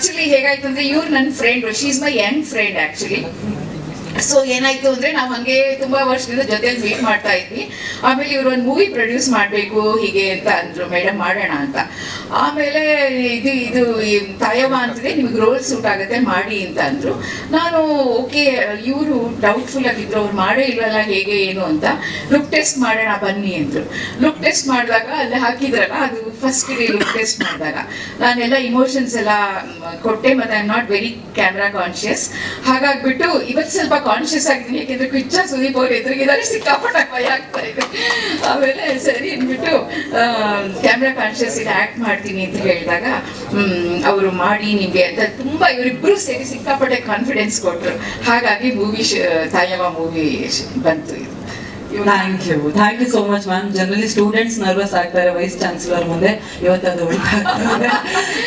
Actually ಹೇಗಾಯ್ತು ಅಂದ್ರೆ ಇವ್ರು ನನ್ನ friend she is my young friend actually so ಏನಾಯ್ತು ಅಂದ್ರೆ ನಾವು ಹಂಗೆ ತುಂಬಾ ವರ್ಷದಿಂದ ಜೊತೆಲಿ ಮೀಟ್ ಮಾಡ್ತಾ ಇದ್ವಿ. ಆಮೇಲೆ ಇವ್ರು ಒಂದು ಮೂವಿ ಪ್ರೊಡ್ಯೂಸ್ ಮಾಡಬೇಕು, ಹೀಗೆ ಅಂತ ಅಂದ್ರು. ಮೇಡಮ್ ಮಾಡೋಣ ಅಂತ. ಆಮೇಲೆ ಇದು ಇದು, ಈ ತಾಯವ್ವ ಅಂತಿದೆ ನಿಮ್ಗೆ ರೋಲ್ ಸೂಟ್ ಆಗುತ್ತೆ, ಮಾಡಿ ಅಂತ ಅಂದ್ರು. ನಾನು, ಓಕೆ, ಇವರು ಡೌಟ್ಫುಲ್ ಆಗಿದ್ರು, ಅವ್ರು ಮಾಡೇ ಇಲ್ವಲ್ಲ, ಹೇಗೆ, ಏನು ಅಂತ. ಲುಕ್ ಟೆಸ್ಟ್ ಮಾಡೋಣ, ಬನ್ನಿ, ಅಂದ್ರು. ಲುಕ್ ಟೆಸ್ಟ್ ಮಾಡಿದಾಗ ಅಲ್ಲಿ ಹಾಕಿದ್ರಲ್ಲ, ಅದು ಫಸ್ಟ್ ಲುಕ್ ಟೆಸ್ಟ್ ಮಾಡಿದಾಗ. ನಾನೆಲ್ಲ ಇಮೋಷನ್ಸ್ ಎಲ್ಲ ಕೊಟ್ಟೆ ಮತ್ತೆ I not very camera conscious ಹಾಗಾಗ್ಬಿಟ್ಟು ಇವತ್ತು ಸ್ವಲ್ಪ ಕಾನ್ಶಿಯಸ್ ಆಗಿದ್ದೀನಿ ಯಾಕೆಂದ್ರೆ ಕಿಚ್ಚ ಸುದೀಪ್ ಅವ್ರು ಎದುರಿಗಿದ್ದಾರೆ, ಸಿಕ್ಕಾಪಟ್ಟೆ ಭಯ ಆಗ್ತಾ ಇದೆ. ಆಮೇಲೆ ಸರಿ ಅಂದ್ಬಿಟ್ಟು ಕ್ಯಾಮ್ರಾ ಕಾನ್ಶಿಯಸ್ ಇದು ಆಕ್ಟ್ ಮಾಡ್ತೀನಿ ಅಂತ ಹೇಳಿದಾಗ ಅವರು ಮಾಡಿ ನಿಮಗೆ ಅಂತ ತುಂಬಾ ಇವರಿಬ್ಬರು ಸೇರಿ ಸಿಕ್ಕಾಪಟ್ಟೆ ಕಾನ್ಫಿಡೆನ್ಸ್ ಕೊಟ್ರು. ಹಾಗಾಗಿ ಮೂವಿ ತಾಯವ ಮೂವಿ ಬಂತು thank you thank you so much ma'am generally students nervous ಆಗ್ತಾರೆ ವೈಸ್ ಚಾನ್ಸಲರ್ ಮುಂದೆ. ಇವತ್ತದು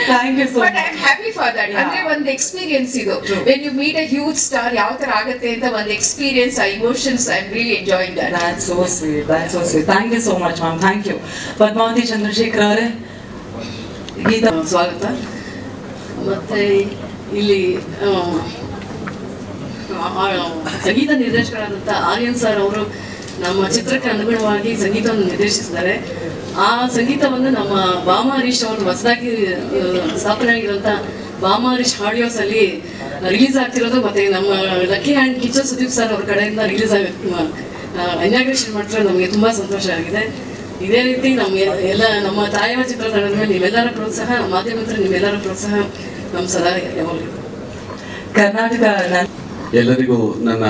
thank you so but I am happy for that. ಅಂದ್ರೆ ಒಂದು ಎಕ್ಸ್ಪೀರಿಯನ್ಸ್ ಇದು. When you meet a huge star ಯಾವ ತರ ಆಗುತ್ತೆ ಅಂತ ಒಂದು ಎಕ್ಸ್ಪೀರಿಯನ್ಸ್ ಆ emotions I am really enjoying that that so sweet that so sweet Thank you so much, ma'am. Thank you. Padmavathi Chandrashekar ಅವರೇ? ಗೀತಾ ಸ್ವಾಗತ. ಮತ್ತೆ ಇಲ್ಲಿ ಸಂಗೀತ ನಿರ್ದೇಶಕರಾದಂಥ ಆರ್ಯನ್ ಸರ್ ಅವರು ನಮ್ಮ ಚಿತ್ರಕ್ಕೆ ಅನುಗುಣವಾಗಿ ಸಂಗೀತವನ್ನು ನಿರ್ದೇಶಿಸಿದ್ದಾರೆ. ಆ ಸಂಗೀತವನ್ನು ನಮ್ಮ ಬಾಮ ಹರೀಶ್ ಅವರು ಹೊಸದಾಗಿ ಸ್ಥಾಪನೆ ಆಗಿರುವಂಥ ಬಾಮ ಹರೀಶ್ ಆಡಿಯೋಸ್ ಅಲ್ಲಿ ರಿಲೀಸ್ ಆಗ್ತಿರೋದು ಮತ್ತೆ ನಮ್ಮ lucky hand Kiccha Sudeep sir ಅವ್ರ ಕಡೆಯಿಂದ ರಿಲೀಸ್ ಆಗಿ ಇನಾಗ್ರೇಷನ್ ಮಾಡ್ತಿರೋದು ನಮಗೆ ತುಂಬಾ ಸಂತೋಷ ಆಗಿದೆ. ಇದೇ ರೀತಿ ನಮ್ಮ ಎಲ್ಲ ನಮ್ಮ ತಾಯವ ಚಿತ್ರತಂಡದ ಮೇಲೆ ನಿಮ್ಮೆಲ್ಲರ ಪ್ರೋತ್ಸಾಹ ಮಾಧ್ಯಮದ ನಿಮ್ಮೆಲ್ಲರ ಪ್ರೋತ್ಸಾಹ ನಮ್ಮ ಸದಾ ಯಾವಾಗಲೂ ಕರ್ನಾಟಕ ಎಲ್ಲರಿಗೂ ನನ್ನ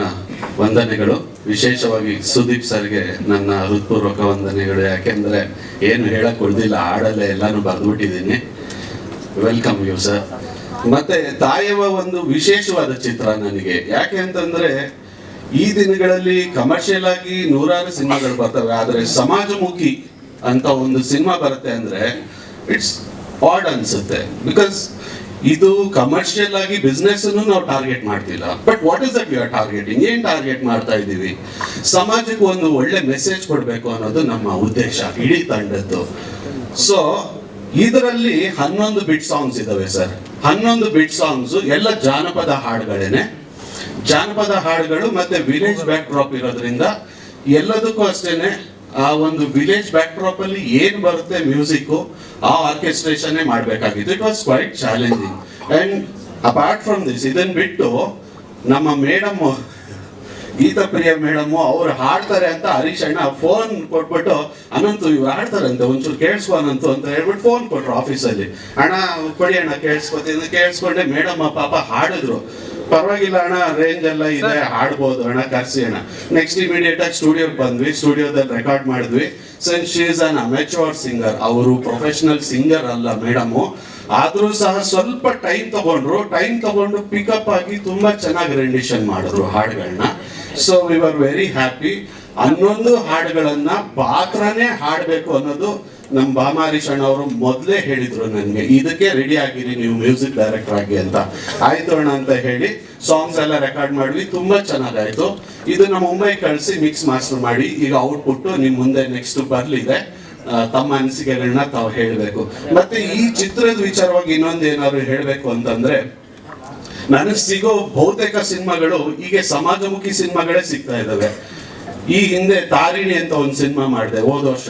ವಂದನೆಗಳು. ವಿಶೇಷವಾಗಿ ಸುದೀಪ್ ಸರ್ಗೆ ನನ್ನ ಹೃತ್ಪೂರ್ವಕ ವಂದನೆಗಳು. ಯಾಕೆಂದ್ರೆ ಏನು ಹೇಳಕ್ ಕೊಡ್ದಿಲ್ಲ ಹಾಡಲ್ಲೇ ಎಲ್ಲಾನು ಬರೆದ್ಬಿಟ್ಟಿದ್ದೀನಿ. ವೆಲ್ಕಮ್ ಯು ಸರ್ ಮತ್ತೆ ತಾಯವ ಒಂದು ವಿಶೇಷವಾದ ಚಿತ್ರ ನನಗೆ. ಯಾಕೆ ಅಂತಂದ್ರೆ, ಈ ದಿನಗಳಲ್ಲಿ ಕಮರ್ಷಿಯಲ್ ಆಗಿ ನೂರಾರು ಸಿನಿಮಾಗಳು ಬರ್ತವೆ. ಆದರೆ ಸಮಾಜಮುಖಿ ಅಂತ ಒಂದು ಸಿನಿಮಾ ಬರುತ್ತೆ ಅಂದ್ರೆ ಇಟ್ಸ್ ಆಡ್ ಅನ್ಸುತ್ತೆ. ಬಿಕಾಸ್ ಇದು ಕಮರ್ಷಿಯಲ್ ಆಗಿ ಬಿಸ್ನೆಸ್ ನಾವು ಟಾರ್ಗೆಟ್ ಮಾಡ್ತಿಲ್ಲ. But what is that you are targeting ಏನ್ ಟಾರ್ಗೆಟ್ ಮಾಡ್ತಾ ಇದ್ದೀವಿ? ಸಮಾಜಕ್ಕೆ ಒಂದು ಒಳ್ಳೆ ಮೆಸೇಜ್ ಕೊಡಬೇಕು ಅನ್ನೋದು ನಮ್ಮ ಉದ್ದೇಶ, ಇಡೀ ತಂಡದ್ದು. ಸೊ ಇದರಲ್ಲಿ ಹನ್ನೊಂದು ಬಿಟ್ ಸಾಂಗ್ಸ್ ಇದಾವೆ ಸರ್. ಹನ್ನೊಂದು ಬಿಟ್ ಸಾಂಗ್ಸ್ ಎಲ್ಲ ಜಾನಪದ ಹಾಡುಗಳೇನೆ. ಜಾನಪದ ಹಾಡುಗಳು ಮತ್ತೆ ವಿಲೇಜ್ ಬ್ಯಾಕ್ ಡ್ರಾಪ್ ಇರೋದ್ರಿಂದ ಎಲ್ಲದಕ್ಕೂ ಅಷ್ಟೇನೆ ಆ ಒಂದು ವಿಲೇಜ್ ಬ್ಯಾಕ್ ಡ್ರಾಪ್ ಅಲ್ಲಿ ಏನ್ ಬರುತ್ತೆ ಮ್ಯೂಸಿಕ್ ಆ ಆರ್ಕೆಸ್ಟ್ರೇಷನ್ ಮಾಡಬೇಕಾಗಿತ್ತು. It was quite challenging and apart from this ಇದನ್ ಬಿಟ್ಟು ನಮ್ಮ ಮೇಡಮ್ ಗೀತಾ ಪ್ರಿಯ ಮೇಡಮ್ ಅವ್ರು ಹಾಡ್ತಾರೆ ಅಂತ ಹರೀಶ್ ಅಣ್ಣ ಫೋನ್ ಕೊಟ್ಬಿಟ್ಟು, ಅನಂತು, ಇವ್ರು ಹಾಡ್ತಾರಂತೆ, ಒಂಚೂರು ಕೇಳಿಸ್ಕೊ ಅನಂತು ಅಂತ ಹೇಳ್ಬಿಟ್ಟು ಫೋನ್ ಕೊಟ್ರು ಆಫೀಸಲ್ಲಿ ಅಣ್ಣ, ಕೊಡಿ ಅಣ್ಣ, ಕೇಳಿಸ್ಕೊತೀನಿ, ಕೇಳಿಸ್ಕೊಂಡೆ, ಮೇಡಮ್, ಪಾಪ ಹಾಡಿದ್ರು. ಪರವಾಗಿಲ್ಲ ಅಣ್ಣ ರೇಂಜ್ ಎಲ್ಲ ಇದೆ ಆಡ್ಬೋದು ಅಣ್ಣ ಕರ್ಸಿ ಅಣ್ಣ. ನೆಕ್ಸ್ಟ್ ಇಮಿಡಿಯೇಟ್ ಆಗಿ ಸ್ಟುಡಿಯೋಗೆ ಬಂದ್ವಿ. ಸ್ಟುಡಿಯೋದಲ್ಲಿ ರೆಕಾರ್ಡ್ ಮಾಡಿದ್ವಿ. So she is an amateur singer ಅವರು ಪ್ರೊಫೆಷನಲ್ ಸಿಂಗರ್ ಅಲ್ಲ ಮೇಡಮು ಆದ್ರೂ ಸಹ ಸ್ವಲ್ಪ ಟೈಮ್ ತಗೊಂಡ್ರು. ಟೈಮ್ ತಗೊಂಡು ಪಿಕಪ್ ಆಗಿ ತುಂಬಾ ಚೆನ್ನಾಗಿ ರೆಂಡಿಷನ್ ಮಾಡಿದ್ರು ಹಾಡುಗಳನ್ನ so we are very happy ಹನ್ನೊಂದು ಹಾಡುಗಳನ್ನ ಪಾತ್ರನೇ ಹಾಡ್ಬೇಕು ಅನ್ನೋದು ನಮ್ಮ ಭಾಮಾರೀಶ್ ಅಣ್ಣ ಅವರು ಮೊದಲೇ ಹೇಳಿದ್ರು ನನಗೆ, ಇದಕ್ಕೆ ರೆಡಿ ಆಗಿರಿ, ನೀವು ಮ್ಯೂಸಿಕ್ ಡೈರೆಕ್ಟರ್ ಆಗಿ ಅಂತ. ಆಯ್ತು ಅಣ್ಣ, ಅಂತ ಹೇಳಿ ಸಾಂಗ್ಸ್ ಎಲ್ಲ ರೆಕಾರ್ಡ್ ಮಾಡಿದ್ವಿ ತುಂಬಾ ಚೆನ್ನಾಗಾಯ್ತು. ಇದನ್ನ ಮುಂಬೈ ಕಳಿಸಿ ಮಿಕ್ಸ್ ಮಾಸ್ಟರ್ ಮಾಡಿ, ಈಗ ಔಟ್ಪುಟ್ ನಿಮ್ ಮುಂದೆ ನೆಕ್ಸ್ಟ್ ಬರ್ಲಿದೆ. ತಮ್ಮ ಅನಿಸಿಕೆಗಳನ್ನ ತಾವು ಹೇಳಬೇಕು. ಮತ್ತೆ ಈ ಚಿತ್ರದ ವಿಚಾರವಾಗಿ ಇನ್ನೊಂದ್ ಏನಾದ್ರು ಹೇಳಬೇಕು ಅಂತಂದ್ರೆ, ನನಗೆ ಸಿಗೋ ಬಹುತೇಕ ಸಿನಿಮಾಗಳು ಹೀಗೆ ಸಮಾಜಮುಖಿ ಸಿನಿಮಾಗಳೇ ಸಿಗ್ತಾ ಇದಾವೆ. ಈ ಹಿಂದೆ ತಾರಿಣಿ ಅಂತ ಒಂದು ಸಿನಿಮಾ ಮಾಡಿದೆ, ಹೋದ ವರ್ಷ.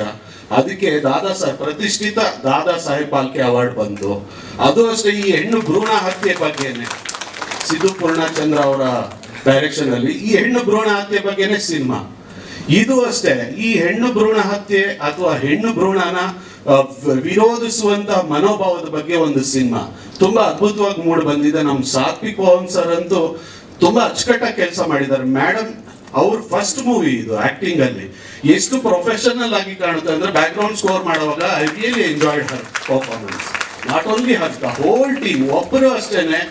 ಅದಕ್ಕೆ ದಾದಾ ಸಾಹೇಬ್ ಪ್ರತಿಷ್ಠಿತ ದಾದಾ ಸಾಹೇಬ್ ಪಾಲ್ಕೆ ಅವಾರ್ಡ್ ಬಂತು ಅದು ಅಷ್ಟೇ, ಈ ಹೆಣ್ಣು ಭ್ರೂಣ ಹತ್ಯೆ ಬಗ್ಗೆನೆ. ಸಿದ್ದು ಪೂರ್ಣಚಂದ್ರ ಅವರ ಡೈರೆಕ್ಷನ್ ಅಲ್ಲಿ ಈ ಹೆಣ್ಣು ಭ್ರೂಣ ಹತ್ಯೆ ಬಗ್ಗೆನೆ ಸಿನಿಮಾ. ಇದು ಅಷ್ಟೇ, ಈ ಹೆಣ್ಣು ಭ್ರೂಣ ಹತ್ಯೆ ಅಥವಾ ಹೆಣ್ಣು ಭ್ರೂಣನ ವಿರೋಧಿಸುವಂತ ಮನೋಭಾವದ ಬಗ್ಗೆ ಒಂದು ಸಿನಿಮಾ. ತುಂಬಾ ಅದ್ಭುತವಾಗಿ ಮೂಡ್ ಬಂದಿದೆ. ನಮ್ಮ ಸಾತ್ವಿಕ್ ಪವನ್ ಸರ್ ಅಂತೂ ತುಂಬಾ ಅಚ್ಚುಕಟ್ಟಾಗಿ ಕೆಲಸ ಮಾಡಿದ್ದಾರೆ. ಮೇಡಮ್ ಅವ್ರ ಫಸ್ಟ್ ಮೂವಿ ಇದು ಆಕ್ಟಿಂಗ್ ಅಲ್ಲಿ. ಎಷ್ಟು ಪ್ರೊಫೆಷನಲ್ ಆಗಿ ಕಾಣುತ್ತೆ ಅಂದ್ರೆ ಬ್ಯಾಕ್ ಗ್ರೌಂಡ್ ಸ್ಕೋರ್ ಮಾಡುವಾಗ I really enjoyed her performance not only her the whole team ಒಬ್ಬರು ಅಷ್ಟೇನೆ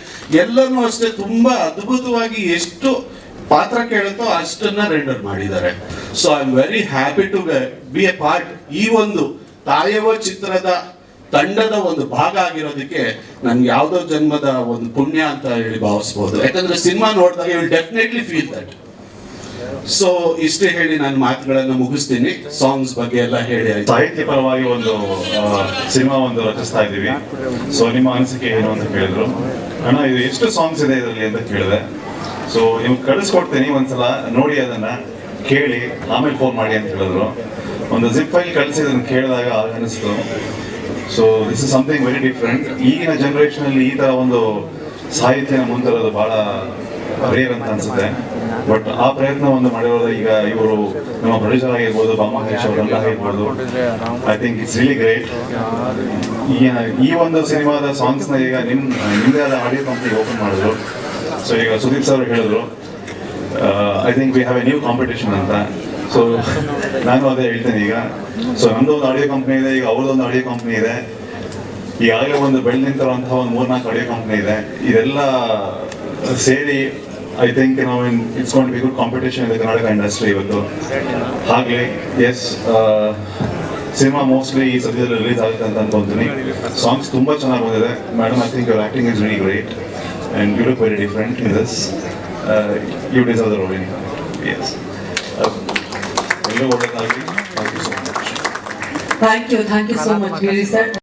ಎಲ್ಲರೂ ಅಷ್ಟೇ ತುಂಬಾ ಅದ್ಭುತವಾಗಿ ಎಷ್ಟು ಪಾತ್ರ ಕೇಳುತ್ತೋ ಅಷ್ಟನ್ನ ರೆಂಡರ್ ಮಾಡಿದ್ದಾರೆ. So I am very happy to be a part ಈ ಒಂದು ತಾಯವ ಚಿತ್ರದ ತಂಡದ ಒಂದು ಭಾಗ ಆಗಿರೋದಕ್ಕೆ ನನ್ಗೆ ಯಾವುದೋ ಜನ್ಮದ ಒಂದು ಪುಣ್ಯ ಅಂತ ಹೇಳಿ ಭಾವಿಸ್ಬೋದು. ಯಾಕಂದ್ರೆ ಸಿನಿಮಾ ನೋಡಿದಾಗ you will definitely feel that so ಇಷ್ಟೇ ಹೇಳಿ ನಾನು ಮಾತುಗಳನ್ನು ಮುಗಿಸ್ತೀನಿ. ಸಾಂಗ್ಸ್ ಬಗ್ಗೆ ಎಲ್ಲ ಹೇಳಿ ಸಾಹಿತ್ಯ ಪರವಾಗಿ ಒಂದು ಸಿನಿಮಾ ಒಂದು ರಚಿಸ್ತಾ ಇದ್ದೀವಿ. ಸೊ ನಿಮ್ಮ ಅನಿಸಿಕೆ ಏನು ಅಂತ ಕೇಳಿದ್ರು. ಅಣ್ಣ, ಇದು ಎಷ್ಟು ಸಾಂಗ್ಸ್ ಇದೆ ಇದರಲ್ಲಿ ಅಂತ ಕೇಳಿದೆ. ಸೊ ನಿಮ್ಗೆ ಕಳಿಸ್ಕೊಡ್ತೀನಿ ಒಂದ್ಸಲ. ನೋಡಿ ಅದನ್ನ ಕೇಳಿ, ಆಮೇಲೆ ಫೋನ್ ಮಾಡಿ ಅಂತ ಹೇಳಿದ್ರು. ಒಂದು ಜಿಪ್ ಫೈಲ್ ಕಳಿಸಿ ಅದನ್ನು ಕೇಳಿದಾಗ ಅನಿಸ್ತು. So this is something very different ಈಗಿನ ಜನರೇಷನ್ ಅಲ್ಲಿ ಈ ತರ ಒಂದು ಸಾಹಿತ್ಯ ಮುಂತರೋದು ಬಹಳ ರೇರ್ ಅಂತ ಅನ್ಸುತ್ತೆ. ಬಟ್ ಆ ಪ್ರಯತ್ನವನ್ನು ಮಾಡಿರೋದು ಈಗ ಇವರು ನಮ್ಮ ಪ್ರೊಡ್ಯೂಸರ್ ಆಗಿರ್ಬೋದು ಮಹೇಶ್ ಅವರೆಲ್ಲ ಆಗಿರ್ಬೋದು I think it's really great ಈ ಒಂದು ಸಿನಿಮಾದ ಸಾಂಗ್ಸ್ನ ಈಗ ನಿಮ್ ನಿಮ್ದೇ ಆದ ಆಡಿಯೋ ಕಂಪ್ನಿ ಓಪನ್ ಮಾಡಿದ್ರು. ಸೊ ಈಗ ಸುದೀಪ್ ಸರ್ ಹೇಳಿದ್ರು I think we have a new competition ಅಂತ. ಸೊ ನಾನು ಅದೇ ಹೇಳ್ತೇನೆ ಈಗ. ಸೊ ನಮ್ದು ಒಂದು ಆಡಿಯೋ ಕಂಪ್ನಿ ಇದೆ, ಈಗ ಅವ್ರದ್ದೊಂದು ಆಡಿಯೋ ಕಂಪ್ನಿ ಇದೆ. ಈಗಾಗಲೇ ಒಂದು ಬೆಳೆದು ನಿಂತಿರುವಂತಹ ಒಂದು ಮೂರ್ನಾಲ್ಕು ಆಡಿಯೋ ಕಂಪ್ನಿ ಇದೆ. ಇದೆಲ್ಲ ಸೇರಿ ಐ ಥಿಂಕ್ ನಾವು it's gonna be good competition ಇದೆ ಕರ್ನಾಟಕ ಇಂಡಸ್ಟ್ರಿ ಇವತ್ತು. ಹಾಗೆ ಎಸ್ ಸಿನಿಮಾ ಮೋಸ್ಟ್ಲಿ ಈ ಸದ್ಯದಲ್ಲಿ ರಿಲೀಸ್ ಆಗುತ್ತೆ ಅಂತ ಅನ್ಕೊಂತೀನಿ. ಸಾಂಗ್ಸ್ ತುಂಬಾ ಚೆನ್ನಾಗಿ ಬಂದಿದೆ. Madam I think your acting is very great and you look very different in this you deserve the role in S ಎಲ್ಲರೂ ಒಳ್ಳೆಯದಾಗಲಿ thank you so much thank you thank you so much sir